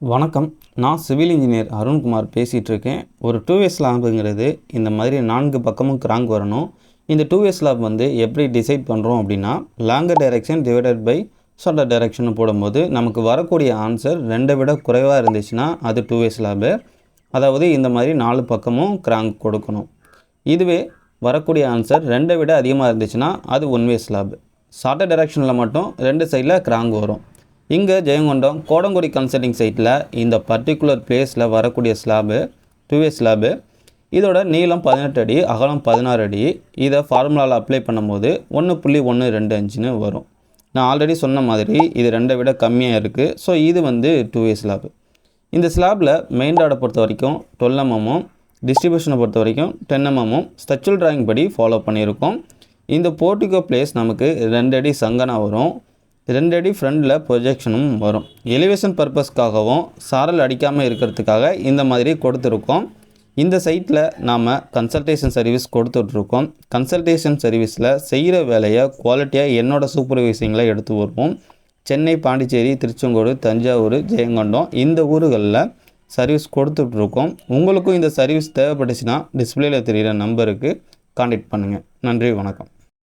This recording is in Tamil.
வணக்கம். நான் சிவில் இன்ஜினியர் அருண்குமார் பேசிகிட்டு இருக்கேன் ஒரு டூ வேஸ் லேம்புங்கிறது இந்த மாதிரி நான்கு பக்கமும் கிராங்க் வரணும். இந்த டூ வேஸ் லேப் வந்து எப்படி டிசைட் பண்ணுறோம் அப்படின்னா longer direction divided by shorter direction போடும்போது நமக்கு வரக்கூடிய ஆன்சர் ரெண்டை விட குறைவாக இருந்துச்சுன்னா அது டூ வேஸ் லேபு அதாவது இந்த மாதிரி நாலு பக்கமும் கிராங்க் கொடுக்கணும். இதுவே வரக்கூடிய ஆன்சர் ரெண்டை விட அதிகமாக இருந்துச்சுன்னா அது ஒன் வேஸ் லாபு ஷார்ட்டர் டைரெக்ஷனில் மட்டும் ரெண்டு சைடில் கிராங்க் வரும். இங்கே ஜெயங்கொண்டம் கோடங்குடி கன்சல்டிங் சைட்டில் இந்த பர்டிகுலர் பிளேஸில் வரக்கூடிய ஸ்லாபு டூவே ஸ்லாபு இதோட நீளம் பதினெட்டு அடி அகலம் பதினாறு அடி. இதை ஃபார்முலாவில் அப்ளை பண்ணும்போது ஒன்று புள்ளி ஒன்று ரெண்டு அஞ்சுன்னு வரும். நான் ஆல்ரெடி சொன்ன மாதிரி இது ரெண்டை விட கம்மியாக இருக்குது ஸோ இது வந்து டூவே ஸ்லாபு இந்த ஸ்லாபில் மெயின் டாடை பொறுத்த வரைக்கும் டுவெல் எம்எம்மும் டிஸ்ட்ரிபியூஷனை பொறுத்த வரைக்கும் டென் எம்எம்மும் ஸ்ட்ரக்சரல் டிராயிங் படி ஃபாலோ பண்ணியிருக்கோம். இந்த போர்ட்டிகோ பிளேஸ் நமக்கு ரெண்டு அடி சங்கனா வரும். ரெண்டு அடி ஃப்ரண்டில் ப்ரொஜெக்ஷனும் வரும். எலிவேஷன் பர்பஸ்க்காகவும் சாரல் அடிக்காமல் இருக்கிறதுக்காக இந்த மாதிரி கொடுத்துருக்கோம். இந்த சைட்டில் நாம் கன்சல்டேஷன் சர்வீஸ் கொடுத்துட்ருக்கோம். கன்சல்டேஷன் சர்வீஸில் செய்கிற வேலையை குவாலிட்டியாக என்னோடய சூப்பர்வைசிங்கில் எடுத்து வருவோம். சென்னை பாண்டிச்சேரி திருச்செங்கோடு தஞ்சாவூர் ஜெயங்கொண்டம் இந்த ஊர்களில் சர்வீஸ் கொடுத்துட்ருக்கோம். உங்களுக்கும் இந்த சர்வீஸ் தேவைப்பட்டுச்சுன்னா டிஸ்பிளேயில் தெரிகிற நம்பருக்கு காண்டாக்ட் பண்ணுங்கள் நன்றி வணக்கம்.